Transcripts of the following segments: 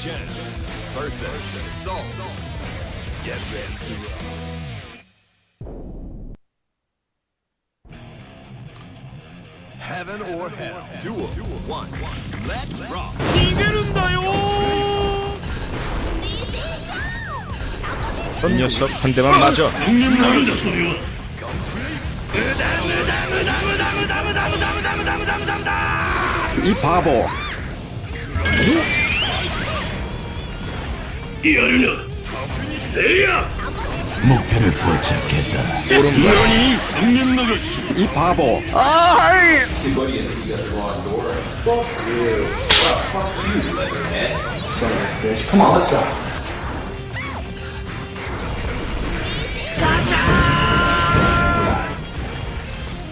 Jen versus Soul. Get ready to roll. Heaven or Hell. Duel. One. Let's rock. 이겨는다요. 그 녀석 한 대만 맞아. 이 바보. 목표를 포착했다. 이 바보. Come on, let's go.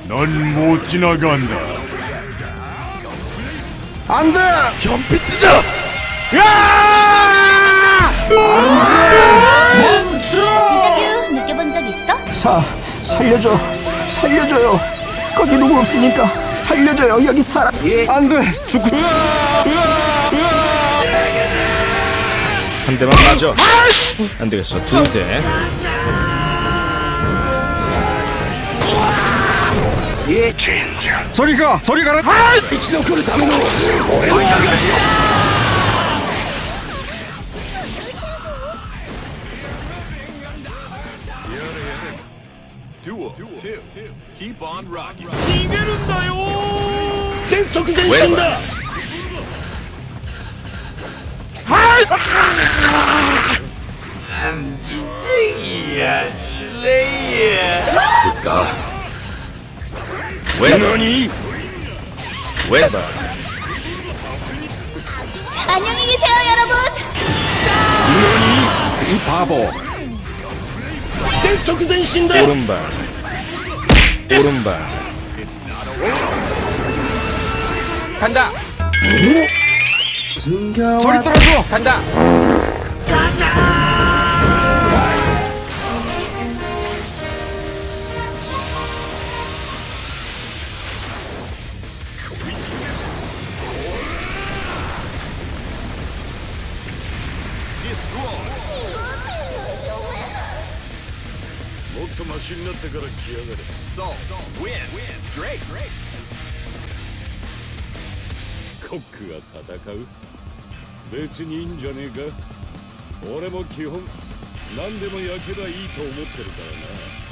넌못 지나간다 안 돼. 현피 뜨자 데 사 살려줘. 살려줘요. 거기 누구 없으니까 살려줘요. 여기 사람. 안 돼. 죽고. 한 대만 맞아. 안 되겠어. 두 대. 소리가 소리가 Duo, two. Keep on rocking. 이겨는다요. 신속대 신다. 한주야 슬레이야. 그까. 왜너니? 웨바. 안녕히 계세요 여러분. 너니 이 바보. 오른발. 오른발. 간다. 소리 떨어져. 간다. Destroy. もっとマシになってから来やがれ Soul. Win. Straight. コックが戦う別にいいんじゃねえか俺も基本何でも焼けばいいと思ってるからな